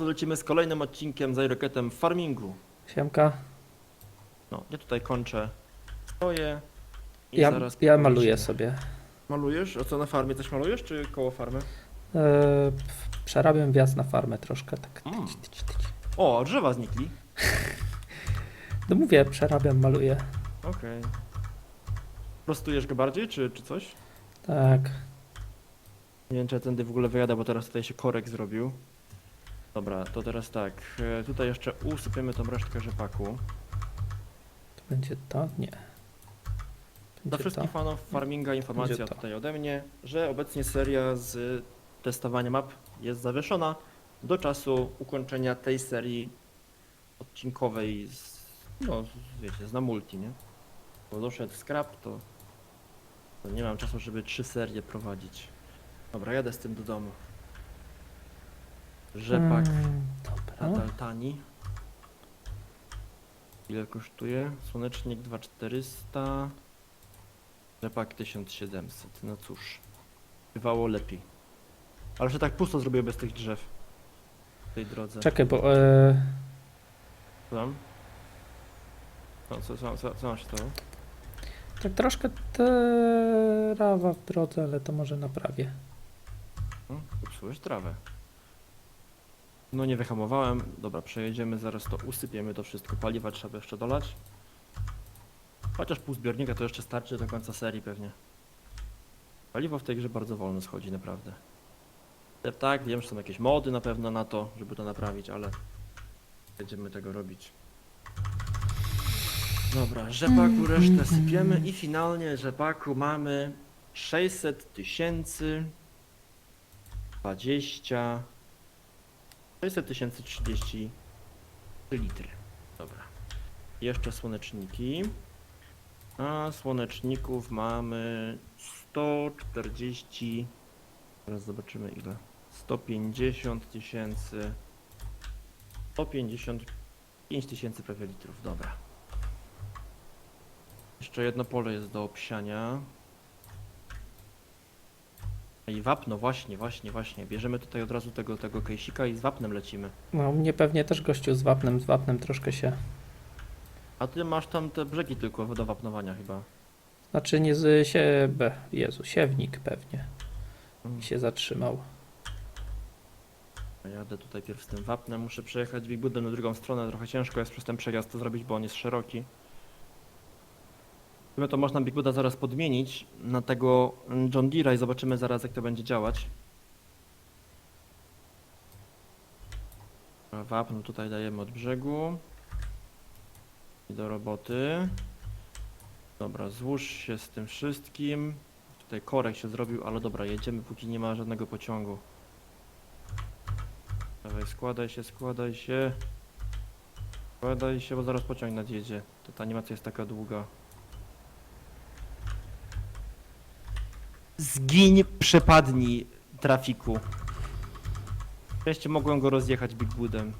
Lecimy z kolejnym odcinkiem z Roketem Farmingu. Siemka. No, ja tutaj kończę stoję i Ja, zaraz ja maluję sobie. Malujesz? A co na farmie coś malujesz, czy koło farmy? E, p- przerabiam wjazd na farmę troszkę. Tak. Mm. tyć, tyć, tyć. O, drzewa znikli. No mówię, przerabiam, maluję. Okej. Prostujesz go bardziej, czy, czy coś? Tak. Nie wiem, czy ja tędy w ogóle wyjadę, bo teraz tutaj się korek zrobił. Dobra, to teraz tak. e, Tutaj jeszcze usypiemy tą resztkę rzepaku. To będzie to? Nie. Dla Będzie wszystkich fanów farminga informacja to. tutaj ode mnie, że obecnie seria z testowania map jest zawieszona do czasu ukończenia tej serii odcinkowej z, no z- wiecie, z na multi, nie? Bo doszedł scrap, to, to nie mam czasu, żeby trzy serie prowadzić. Dobra, jadę z tym do domu. Rzepak Mm, dobra. nadal tani. Ile kosztuje? Słonecznik 2400. Rzepak 1700. No cóż. Bywało lepiej. Ale że tak pusto zrobię bez tych drzew. W tej drodze. Czekaj, bo e, Co tam? No, co, co, co, co ma się stało? tak troszkę trawa w drodze, ale to może naprawię. No, popsułeś trawę. No nie wyhamowałem. Dobra, przejedziemy, zaraz to usypiemy to wszystko. Paliwa trzeba jeszcze dolać. Chociaż pół zbiornika to jeszcze starczy do końca serii pewnie. Paliwo w tej grze bardzo wolno schodzi, naprawdę. Tak, wiem, że są jakieś mody na pewno na to, żeby to naprawić, ale będziemy tego robić. Dobra, rzepaku resztę sypiemy i finalnie rzepaku mamy 600 tysięcy 20 600 tysięcy 30 litry. Dobra. Jeszcze słoneczniki. A słoneczników mamy 140. Teraz zobaczymy ile. 150 tysięcy. 155 tysięcy prawie litrów. Dobra. Jeszcze jedno pole jest do obsiania. I wapno, właśnie, właśnie, właśnie. Bierzemy tutaj od razu tego, tego kejsika i z wapnem lecimy. No, mnie pewnie też gościu z wapnem, z wapnem troszkę się. A ty masz tam te brzegi tylko do wapnowania chyba. Znaczy nie z się. B, Jezu, siewnik pewnie Mm. się zatrzymał. Ja Jadę tutaj pierw z tym wapnem, muszę przejechać Big Budem na drugą stronę. Trochę ciężko jest przez ten przejazd to zrobić, bo on jest szeroki. Sumie to można Big Buda zaraz podmienić na tego John Deere'a i zobaczymy zaraz jak to będzie działać. Wapno tutaj dajemy od brzegu. I do roboty. Dobra, złóż się z tym wszystkim. Tutaj korek się zrobił, ale dobra, jedziemy póki nie ma żadnego pociągu. Dawaj, składaj się, składaj się. Składaj się, bo zaraz pociąg nadjedzie. Ta animacja jest taka długa. Zgiń, przepadnij, trafiku. Wreszcie mogłem go rozjechać Big Woodem.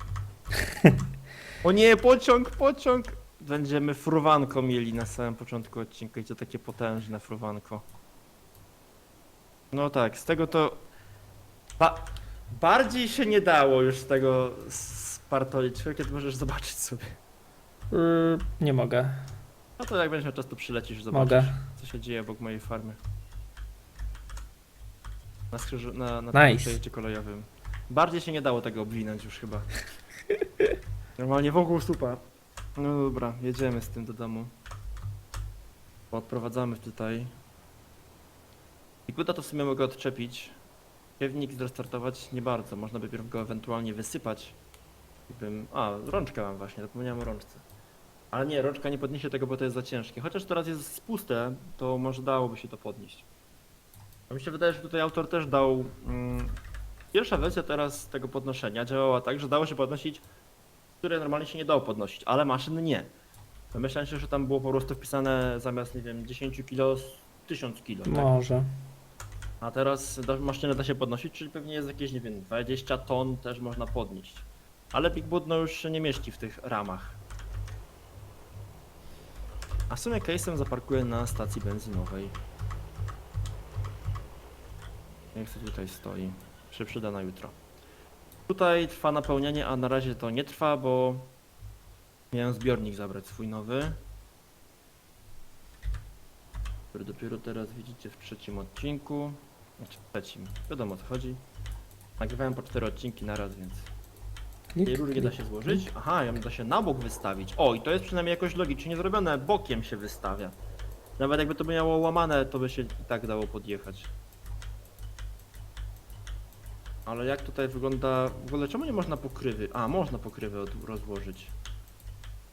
O nie, pociąg, pociąg! Będziemy fruwanko mieli na samym początku odcinka i to takie potężne fruwanko. No tak, z tego to... Ba bardziej się nie dało już z tego spartolić, kiedy możesz zobaczyć sobie. Yy, nie mogę. No to jak będziesz miał czas, to przylecisz, zobaczysz, Mogę. co się dzieje obok mojej farmy. Na skrzyżu, na, na Nice. przejeździe kolejowym. Bardziej się nie dało tego obwinąć już chyba. Normalnie wokół supa. No dobra, jedziemy z tym do domu. Odprowadzamy tutaj. I kuda to w sumie mogę odczepić. Siewnik zrestartować nie bardzo. Można by pierw go ewentualnie wysypać. Bym... A, rączkę mam właśnie, zapomniałem o rączce. Ale nie, rączka nie podniesie tego, bo to jest za ciężkie. Chociaż teraz jest puste, to może dałoby się to podnieść. A mi się wydaje, że tutaj autor też dał. Mm, pierwsza wersja teraz tego podnoszenia działała tak, że dało się podnosić, które normalnie się nie dało podnosić, ale maszyn nie. Myślałem się, że tam było po prostu wpisane zamiast, nie wiem, 10 kg, 1000 kg. Może. A teraz da, maszynę da się podnosić, czyli pewnie jest jakieś, nie wiem, 20 ton też można podnieść. Ale Big Boot no już się nie mieści w tych ramach. A w sumie case'em zaparkuję na stacji benzynowej. Niech sobie tutaj stoi. Się przyda na jutro. Tutaj trwa napełnianie, a na razie to nie trwa, bo miałem zbiornik zabrać swój nowy. Który dopiero teraz widzicie w trzecim odcinku. Znaczy w trzecim. Wiadomo o co chodzi. Nagrywałem po cztery odcinki na raz, więc tej rury nie da się złożyć. Aha, ją da się na bok wystawić. O, i to jest przynajmniej jakoś logicznie zrobione. Bokiem się wystawia. Nawet jakby to miało łamane, to by się i tak dało podjechać. Ale jak tutaj wygląda... W ogóle czemu nie można pokrywy? A, można pokrywy od... rozłożyć.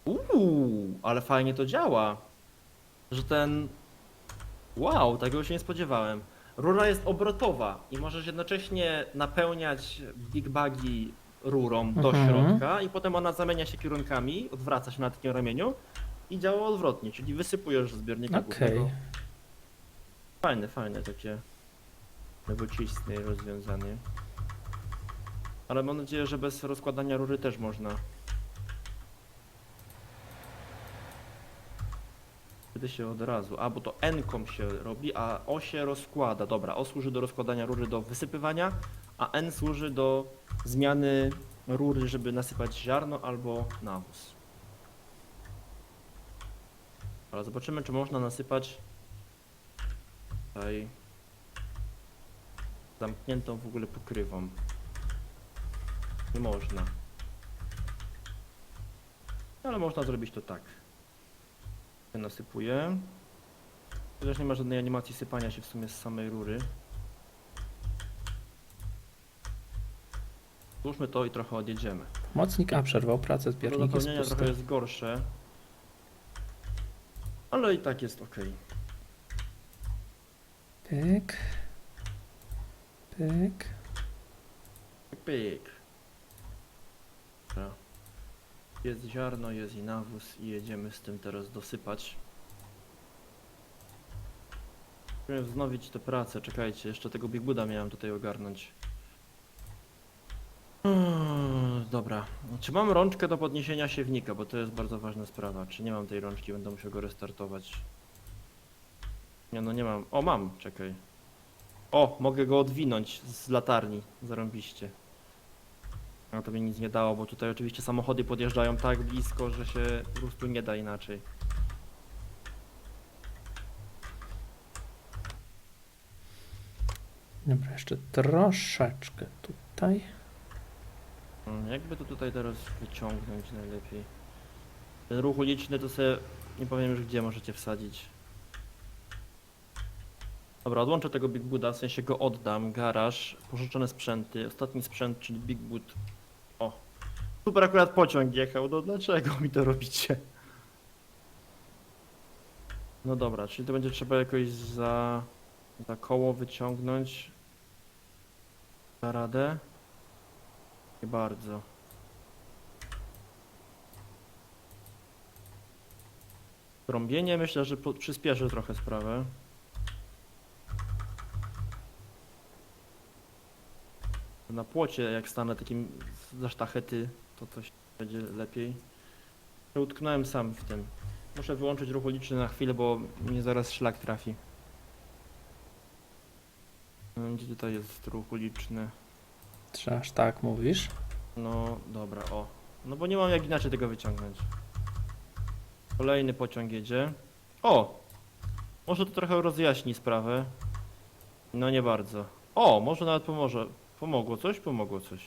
Uuu, ale fajnie to działa. Że ten... Wow, tego się nie spodziewałem. Rura jest obrotowa i możesz jednocześnie napełniać big bagi rurą do Mhm. środka i potem ona zamienia się kierunkami, odwraca się na takim ramieniu i działa odwrotnie, czyli wysypujesz z zbiornika Okej. głównego. Fajne, fajne takie nowoczesne rozwiązanie. Ale mam nadzieję, że bez rozkładania rury też można. Wtedy się od razu. A, bo to N-kom się robi, a O się rozkłada. Dobra, O służy do rozkładania rury do wysypywania, a N służy do zmiany rury, żeby nasypać ziarno albo nawóz. Ale zobaczymy, czy można nasypać tutaj zamkniętą w ogóle pokrywą. Nie można. Ale można zrobić to tak. Nasypuję. Chociaż nie ma żadnej animacji sypania się w sumie z samej rury. Złóżmy to i trochę odjedziemy. Mocnik A przerwał pracę, Do zbiornik jest napełnienia pusty. trochę jest gorsze. Ale i tak jest ok. Pyk. Pyk. Pyk. Dobra. Jest ziarno, jest i nawóz i jedziemy z tym teraz dosypać. Musimy wznowić tę pracę, czekajcie, jeszcze tego Big Buda miałem tutaj ogarnąć. Dobra, czy mam rączkę do podniesienia siewnika, bo to jest bardzo ważna sprawa. Czy nie mam tej rączki, będę musiał go restartować. Nie no nie mam, o mam, czekaj. O, mogę go odwinąć z latarni, zarąbiście. No to mi nic nie dało, bo tutaj oczywiście samochody podjeżdżają tak blisko, że się po prostu nie da inaczej. Dobra, jeszcze troszeczkę tutaj. Mm, Jakby to tutaj teraz wyciągnąć najlepiej? Ten ruch uliczny to sobie nie powiem już gdzie możecie wsadzić. Dobra, odłączę tego Big Buda, w sensie go oddam, garaż, pożyczone sprzęty, ostatni sprzęt, czyli Big Boot. Super akurat pociąg jechał, no dlaczego mi to robicie? No dobra, czyli to będzie trzeba jakoś za, za koło wyciągnąć. Da radę? Nie bardzo. Trąbienie myślę, że przyspieszy trochę sprawę. Na płocie, jak stanę takim za sztachety, to coś będzie lepiej. Ja Utknąłem sam w tym. Muszę wyłączyć ruch uliczny na chwilę, bo mnie zaraz szlak trafi. Gdzie tutaj jest ruch uliczny? Czy aż tak mówisz? No dobra, o. No bo nie mam jak inaczej tego wyciągnąć. Kolejny pociąg jedzie. O! Może to trochę rozjaśni sprawę. No nie bardzo. O, może nawet pomoże. Pomogło coś? Pomogło coś.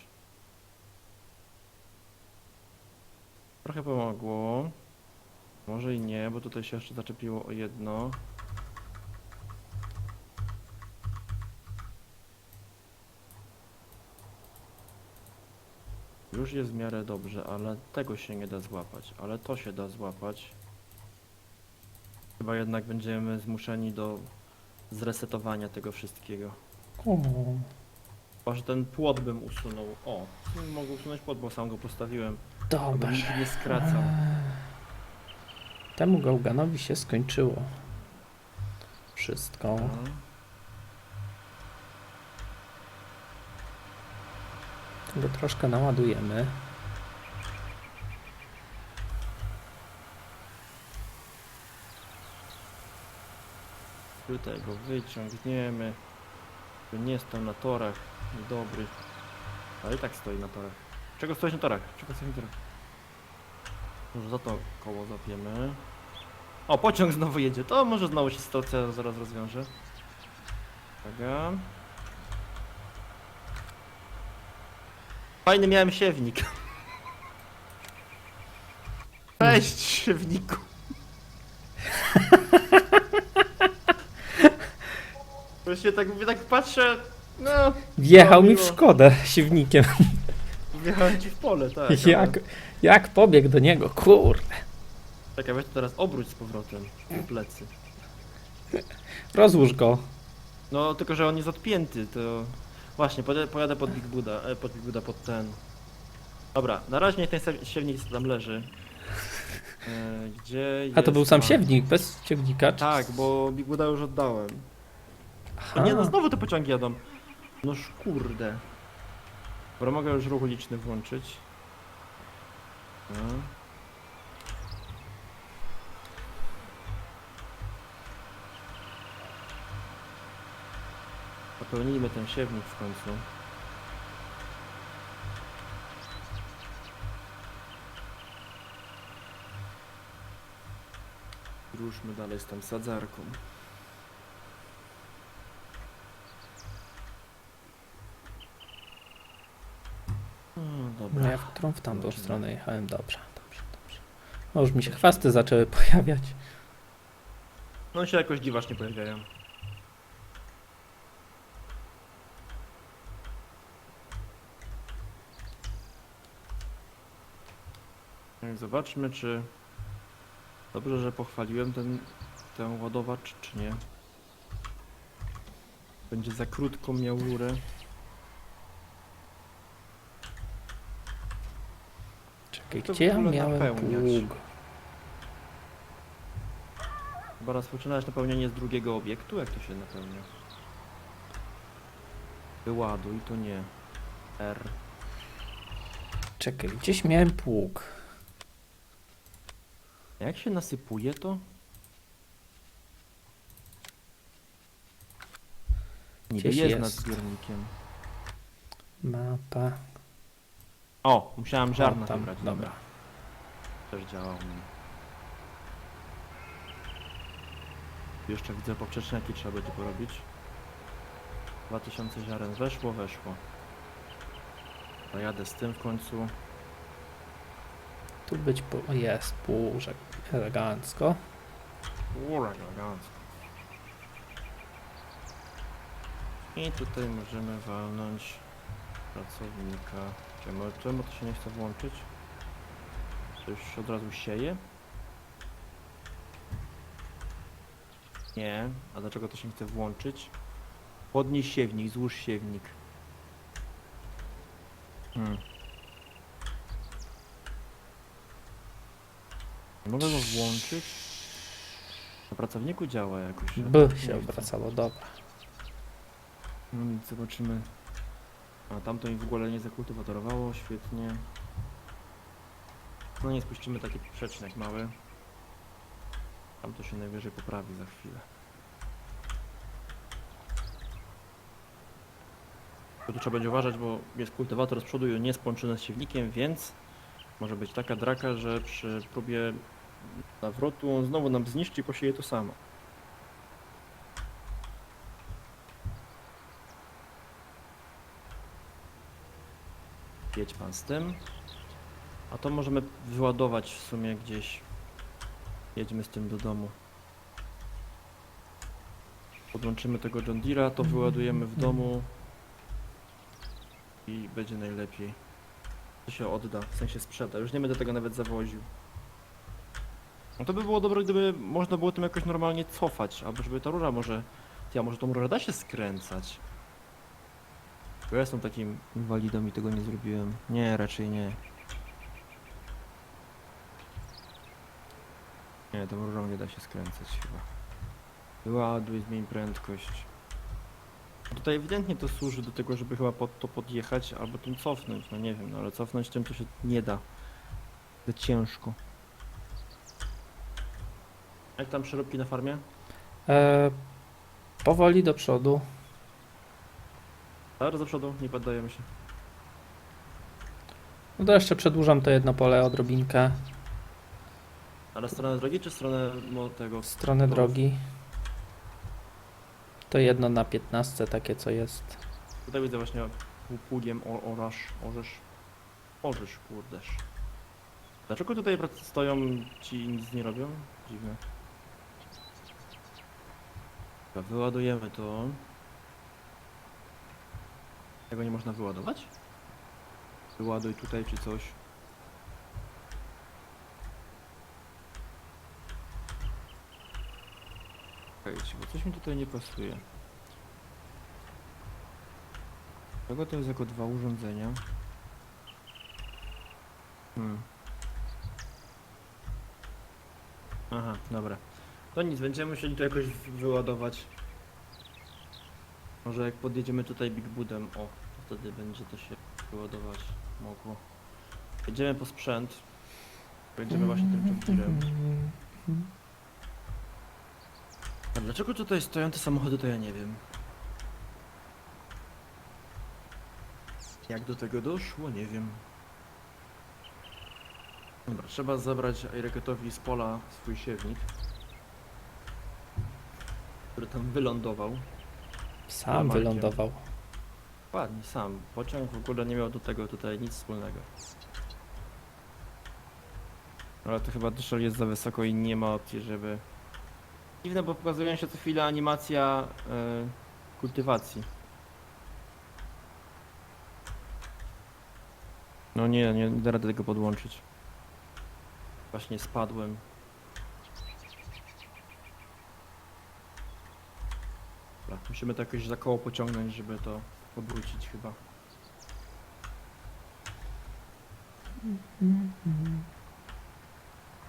Trochę pomogło. Może i nie, bo tutaj się jeszcze zaczepiło o jedno. Już jest w miarę dobrze, ale tego się nie da złapać, ale to się da złapać. Chyba jednak będziemy zmuszeni do zresetowania tego wszystkiego. O, Chyba, że ten płot bym usunął. O, mogę usunąć płot, bo sam go postawiłem. Dobrze. nie skracam. Temu gałganowi się skończyło. Wszystko. Mhm. Tego troszkę naładujemy. Tutaj go wyciągniemy. Nie stał na torach. Dobry. Ale i tak stoi na torach. Czego stoisz na torach? Czego stoisz na torach? Może za to koło zapiemy. O, pociąg znowu jedzie. To może znowu się sytuacja zaraz rozwiąże. Uwaga. Fajny miałem siewnik. Cześć, siewniku. Właśnie tak mówię, tak patrzę, no, Wjechał mi w miło. szkodę siewnikiem. wjechałem ci w pole, tak. Jak, jak pobiegł do niego, kurde. Czekaj, weź to teraz obróć z powrotem. w plecy. Rozłóż go. No, tylko że on jest odpięty, to... Właśnie, pojadę, pojadę pod Big Buddha, e, pod Big Buddha, pod ten... Dobra, na razie niech ten sie- siewnik tam leży. E, gdzie A to był jest sam ta- siewnik, bez ciągnika? czy- Tak, bo Big Buddha już oddałem. A nie, no znowu te pociągi jadą. Noż kurde. Dobra, mogę już ruch uliczny włączyć. No. Zapełnijmy ten siewnik w końcu. Ruszmy dalej z tą sadzarką. No, No dobra. ja w którą w tamtą Zobaczymy. stronę jechałem, dobrze, dobrze, dobrze. O, już mi się chwasty zaczęły pojawiać. No się jakoś dziwacznie pojawiają. No Zobaczmy, czy dobrze, że pochwaliłem ten, ten ładowacz, czy nie. Będzie za krótko miał rurę. Czekaj, gdzie ja miałem pług? Chyba rozpoczynać napełnianie z drugiego obiektu? Jak to się napełnia? Wyładuj, to nie. R. Czekaj, gdzieś miałem pług. A Jak się nasypuje to? Niby Gdzieś jest, nad jest. zbiornikiem. Mapa. O, musiałem ziarna tam, wybrać. dobra. Też działa u mnie. Jeszcze widzę poprzeczniaki trzeba będzie porobić. 2000 ziaren weszło, weszło. Pojadę z tym w końcu. Tu być po... jest płużek. Elegancko. Ura, elegancko. I tutaj możemy walnąć pracownika. Czemu, czemu to się nie chce włączyć? To już od razu sieje? Nie. A dlaczego to się nie chce włączyć? Podnieś siewnik, złóż siewnik. Hmm. Nie mogę go włączyć? Na pracowniku działa jakoś. ale B nie się obracało, dobra. No nic, zobaczymy. A tamto mi w ogóle nie zakultywatorowało, świetnie. No nie spuścimy taki poprzecznik mały. Tam to się najwyżej poprawi za chwilę. To tu trzeba będzie uważać, bo jest kultywator z przodu i nie jest połączony z siewnikiem, więc może być taka draka, że przy próbie nawrotu on znowu nam zniszczy i posieje to samo. Jedź pan z tym. A to możemy wyładować w sumie gdzieś. Jedźmy z tym do domu. Podłączymy tego John Deere'a, to wyładujemy w domu. I będzie najlepiej. To się odda, w sensie sprzeda. Już nie będę tego nawet zawoził. No to by było dobre, gdyby można było tym jakoś normalnie cofać, albo żeby ta rura może... Ja może tą rurę da się skręcać. Bo ja jestem takim inwalidą i tego nie zrobiłem. Nie, raczej nie. Nie, tą rurą nie da się skręcać chyba. Wyładuj, zmień prędkość. Tutaj ewidentnie to służy do tego, żeby chyba pod to podjechać, albo tym cofnąć. No nie wiem, no ale cofnąć tym to się nie da. Za ciężko. Jak tam przeróbki na farmie? E, powoli do przodu. Zaraz do przodu, nie poddajemy się. No to jeszcze przedłużam to jedno pole odrobinkę Ale stronę drogi czy stronę tego? w stronę drogi. To jedno na 15 takie co jest. Tutaj widzę właśnie pół- pługiem o- orasz, orzesz. Orzesz, kurdeż. Dlaczego tutaj prac- stoją ci i nic nie robią? Dziwne. Dobra, wyładujemy to. Tego nie można wyładować? Wyładuj tutaj czy coś. Czekajcie, bo coś mi tutaj nie pasuje. Czego to jest jako dwa urządzenia? Hmm. Aha, dobra. To nic, będziemy musieli to jakoś wy- wyładować. Może jak podjedziemy tutaj Big Budem, o, wtedy będzie to się wyładować mogło. Jedziemy po sprzęt. Będziemy właśnie tym czubirem. A dlaczego tutaj stoją te samochody, to ja nie wiem. Jak do tego doszło, nie wiem. Dobra, trzeba zabrać Aireketowi z pola swój siewnik, który tam wylądował. Sam Markiem. wylądował. Ładnie, sam. Pociąg w ogóle nie miał do tego tutaj nic wspólnego. Ale to chyba dyszel jest za wysoko i nie ma opcji, żeby... Dziwne, bo pokazuje się co chwilę animacja e, kultywacji. No nie, nie, nie da rady tego podłączyć. Właśnie spadłem. Dobra, musimy to jakoś za koło pociągnąć, żeby to obrócić chyba.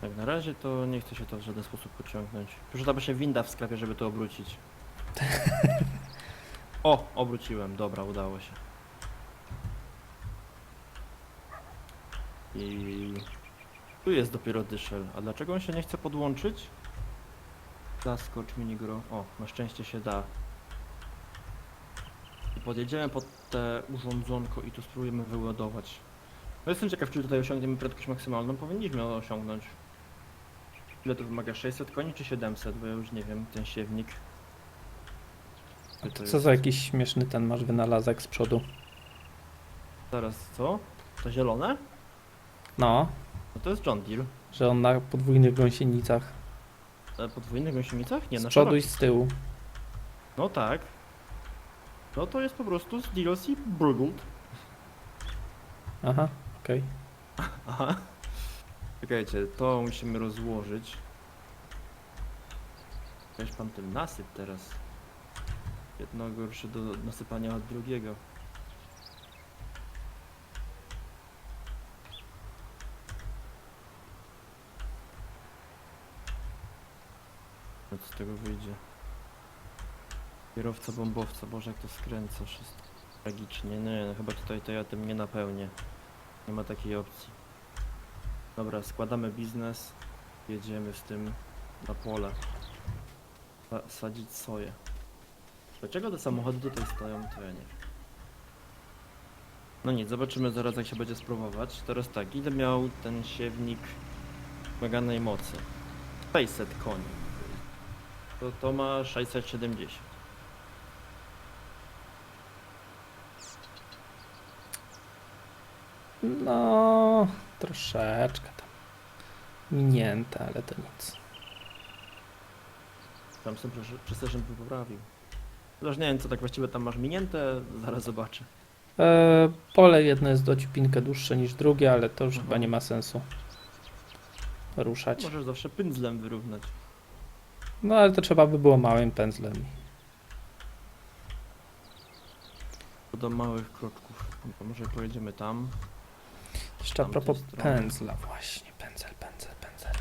Tak, na razie to nie chce się to w żaden sposób pociągnąć. Przyda się winda w sklepie, żeby to obrócić. O, obróciłem, dobra, udało się. I tu jest dopiero dyszel. A dlaczego on się nie chce podłączyć? Zaskocz minigro. O, na szczęście się da. Podjedziemy pod te urządzonko i tu spróbujemy wyładować. No jestem ciekaw, czy tutaj osiągniemy prędkość maksymalną. Powinniśmy ją osiągnąć. Ile to wymaga? 600 koni czy 700? Bo ja już nie wiem, ten siewnik. A to co za jakiś śmieszny ten masz wynalazek z przodu? Zaraz, co? To zielone? No, No to jest John Deere. że on na podwójnych gąsienicach. E, podwójnych gąsienicach? Nie, z na przodu i z tyłu. No tak. No to jest po prostu z DLC Bruggled. Aha, okej. Aha. Czekajcie, to musimy rozłożyć. Weź pan tym nasyp teraz. Jedno gorsze do nasypania od drugiego. Co z tego wyjdzie? Kierowca bombowca, boże jak to skręca wszystko. Tragicznie, nie, no chyba tutaj to ja tym nie napełnię. Nie ma takiej opcji. Dobra, składamy biznes. Jedziemy z tym na pole. Sa- sadzić soję. Dlaczego te samochody tutaj stoją, to ja nie wiem. No nic, zobaczymy zaraz jak się będzie spróbować. Teraz tak, ile miał ten siewnik wymaganej mocy? 600 koni. To, to ma 670. No, troszeczkę tam. Minięte, ale to nic. Tam sobie Precision by poprawił. Chociaż nie wiem co tak właściwie tam masz minięte, zaraz zobaczę. E, pole jedno jest dociupinkę dłuższe niż drugie, ale to już Aha. chyba nie ma sensu ruszać. Możesz zawsze pędzlem wyrównać. No ale to trzeba by było małym pędzlem. Do małych kroczków. Może pojedziemy tam. Jeszcze a propos pędzla właśnie. Pędzel, pędzel, pędzel.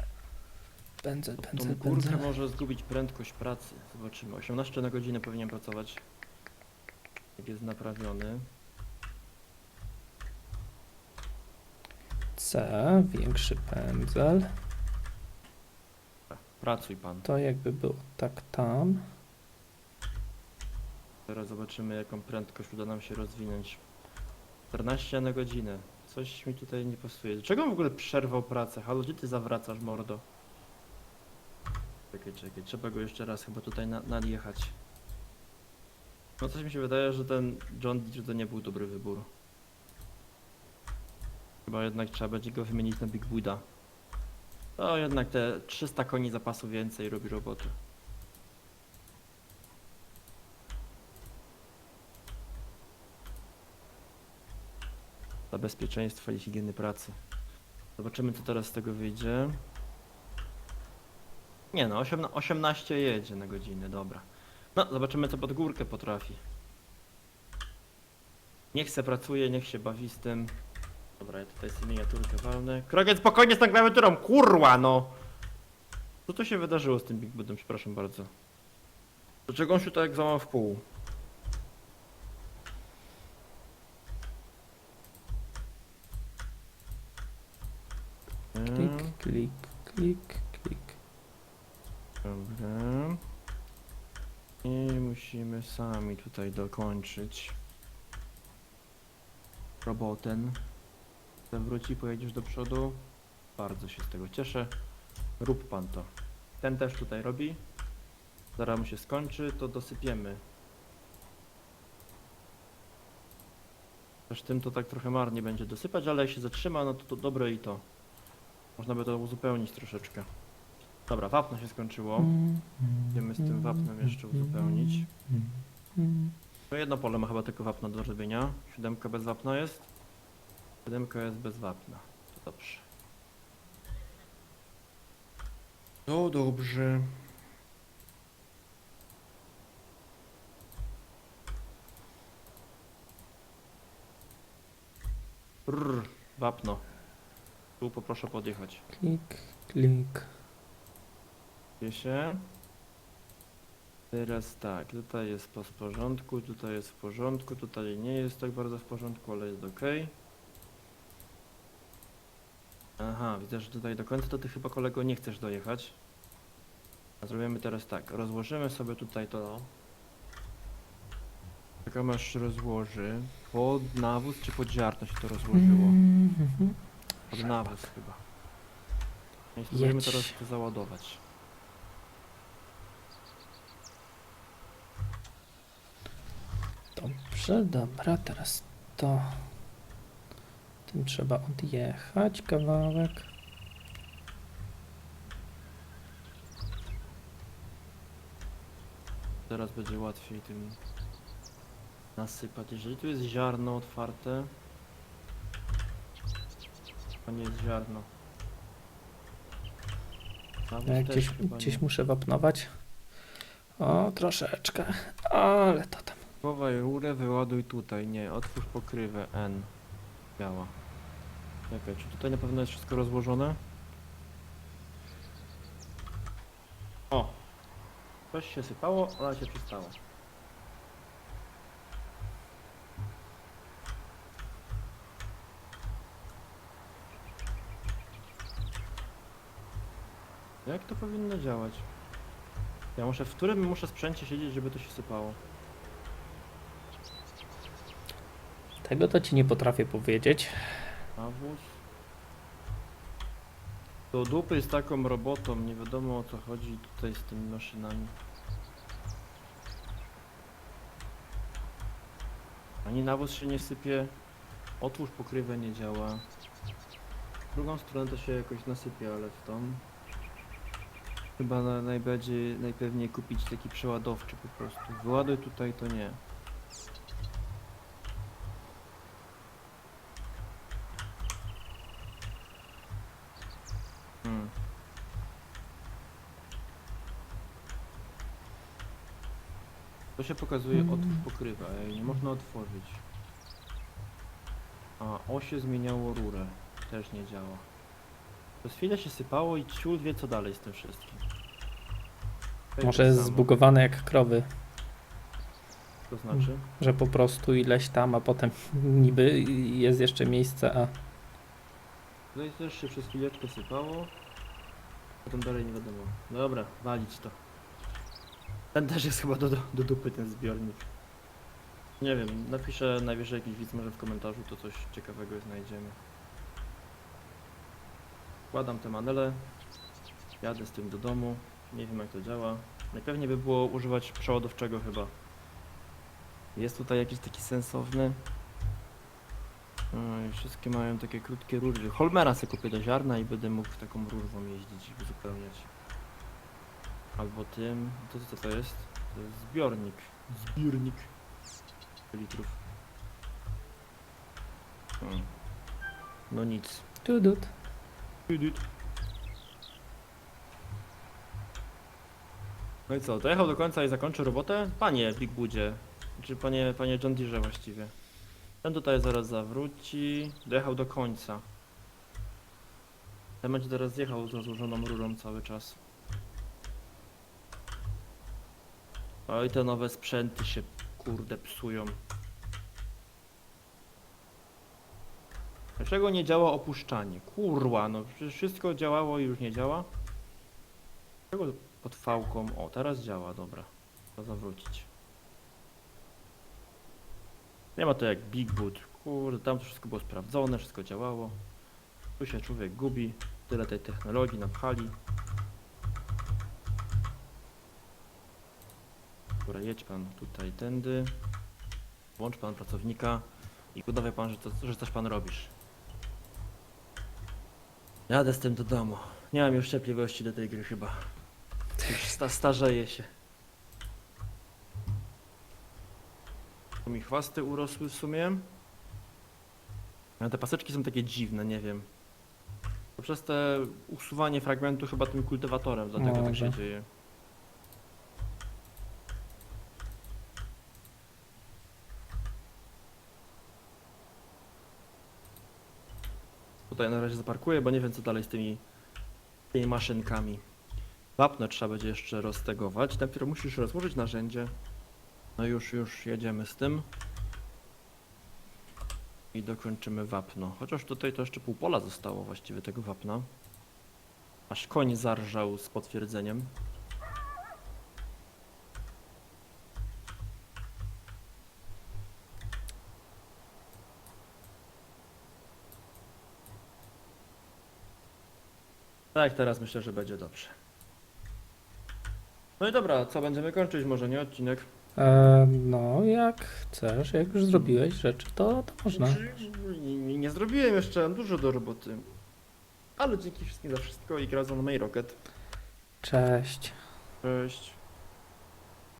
Pędzel, Tą pędzel, górkę pędzel. może zgubić prędkość pracy. Zobaczymy. 18 na godzinę powinien pracować. Jak jest naprawiony. C, większy pędzel. Pracuj pan. To jakby było tak tam. Teraz zobaczymy jaką prędkość uda nam się rozwinąć. 14 na godzinę. Coś mi tutaj nie pasuje. Dlaczego w ogóle przerwał pracę? Halo, gdzie ty zawracasz, mordo? Czekaj, czekaj, trzeba go jeszcze raz chyba tutaj na, nadjechać. No coś mi się wydaje, że ten John Deere to nie był dobry wybór. Chyba jednak trzeba będzie go wymienić na Big Buda. To jednak te 300 koni zapasu więcej robi roboty. Dla bezpieczeństwa i higieny pracy. Zobaczymy co teraz z tego wyjdzie. Nie no, 18 18 jedzie na godzinę, dobra. No, zobaczymy co pod górkę potrafi. Niech se pracuje, niech się bawi z tym. Dobra, ja tutaj sobie miniaturkę walnę. Krogiec, spokojnie z tą klawiaturą, kurwa no! Co tu się wydarzyło z tym Big Budem, przepraszam bardzo. Dlaczego on się tak złamał w pół? Klik, klik, klik. Dobra. I musimy sami tutaj dokończyć robotę. Zawróci, pojedziesz do przodu. Bardzo się z tego cieszę. Rób pan to. Ten też tutaj robi. Zaraz mu się skończy, to dosypiemy. Też tym to tak trochę marnie będzie dosypać, ale jak się zatrzyma, no to, to dobre i to. Można by to uzupełnić troszeczkę. Dobra, wapno się skończyło. Idziemy z tym wapnem jeszcze uzupełnić. No jedno pole ma chyba tylko wapno do robienia. Siódemka bez wapna jest. Siódemka jest bez wapna. To dobrze. No dobrze. Rrr, wapno. Tu poproszę podjechać. Klik, klik. Wie się. Teraz tak, tutaj jest po w porządku, tutaj jest w porządku, tutaj nie jest tak bardzo w porządku, ale jest ok. Aha, widzę, że tutaj do końca to ty chyba kolego nie chcesz dojechać. A zrobimy teraz tak, rozłożymy sobie tutaj to. Czekamy aż się rozłoży. Pod nawóz czy pod ziarno się to rozłożyło? Mhm. Pod nawóz chyba. No I spróbujemy Jedź. teraz to załadować. Dobrze, dobra, teraz to. Tym trzeba odjechać kawałek. Teraz będzie łatwiej tym nasypać. Jeżeli tu jest ziarno otwarte, to nie jest ziarno. Nawóz Ja też gdzieś, chyba gdzieś nie. muszę wapnować. O, troszeczkę, ale to tam. Chowaj rurę, wyładuj tutaj. Nie, otwórz pokrywę N. Biała. Czekaj, czy tutaj na pewno jest wszystko rozłożone? O! Coś się sypało, ale się przystało. Jak to powinno działać? Ja muszę, w którym muszę sprzęcie siedzieć, żeby to się sypało? Tego to ci nie potrafię powiedzieć. Nawóz. Do dupy z taką robotą, nie wiadomo o co chodzi tutaj z tymi maszynami. Ani nawóz się nie sypie, otwórz pokrywę nie działa. W drugą stronę to się jakoś nasypie, ale w tą. Chyba na, najbardziej, najpewniej kupić taki przeładowczy po prostu. Wyładuj tutaj to nie. Hmm. To się pokazuje otwórz pokrywa, a jej nie można otworzyć. A, osie zmieniało rurę. Też nie działa. Przez chwilę się sypało i ciul wie co dalej z tym wszystkim. Może jest samo. zbugowane jak krowy, To znaczy? że po prostu ileś tam, a potem niby jest jeszcze miejsce, a Tutaj też się przez chwileczkę sypało. Potem dalej nie wiadomo. Dobra, walić to. Ten też jest chyba do, do, do dupy ten zbiornik. Nie wiem, napiszę najwyżej jakiś widz może w komentarzu, to coś ciekawego znajdziemy. Wkładam te manele, jadę z tym do domu, nie wiem jak to działa. Najpewniej by było używać przeładowczego chyba. Jest tutaj jakiś taki sensowny. No wszystkie mają takie krótkie rury. Holmera sobie kupię do ziarna i będę mógł taką rurwą jeździć i uzupełniać. Albo tym, to co to jest? To jest zbiornik. Zbiornik litrów. Hmm. No nic. Tudut. No i co, dojechał do końca i zakończy robotę? Panie Big Budzie, czy panie, panie John Deere właściwie. Ten tutaj zaraz zawróci, dojechał do końca. Ten będzie teraz jechał z rozłożoną rurą cały czas. Oj, te nowe sprzęty się kurde psują. Dlaczego nie działa opuszczanie? Kurwa, no przecież wszystko działało i już nie działa. Dlaczego pod fałką? O, teraz działa, dobra. To zawrócić. Nie ma to jak Big Boot. Kurde, tam wszystko było sprawdzone, wszystko działało. Tu się człowiek gubi. Tyle tej technologii napchali. Dobra, jedź pan tutaj tędy. Włącz pan pracownika i udawaj pan, że, to, że coś pan robisz. Jadę z tym do domu. Nie mam już cierpliwości do tej gry chyba. Już sta starzeje się. Tu mi chwasty urosły w sumie. Ale te paseczki są takie dziwne, nie wiem. To przez te usuwanie fragmentu chyba tym kultywatorem, dlatego tak się dzieje. Tutaj na razie zaparkuję, bo nie wiem co dalej z tymi, tymi maszynkami. Wapno trzeba będzie jeszcze roztegować. Najpierw musisz rozłożyć narzędzie. No już, już jedziemy z tym. I dokończymy wapno. Chociaż tutaj to jeszcze pół pola zostało właściwie tego wapna. Aż koń zarżał z potwierdzeniem. Tak, teraz myślę, że będzie dobrze. No i dobra, co będziemy kończyć? Może nie odcinek? E, no, jak chcesz, jak już zrobiłeś rzeczy, to, to można. Nie, nie, nie zrobiłem jeszcze, mam dużo do roboty. Ale dzięki wszystkim za wszystko i gra za Rocket. Cześć. Cześć.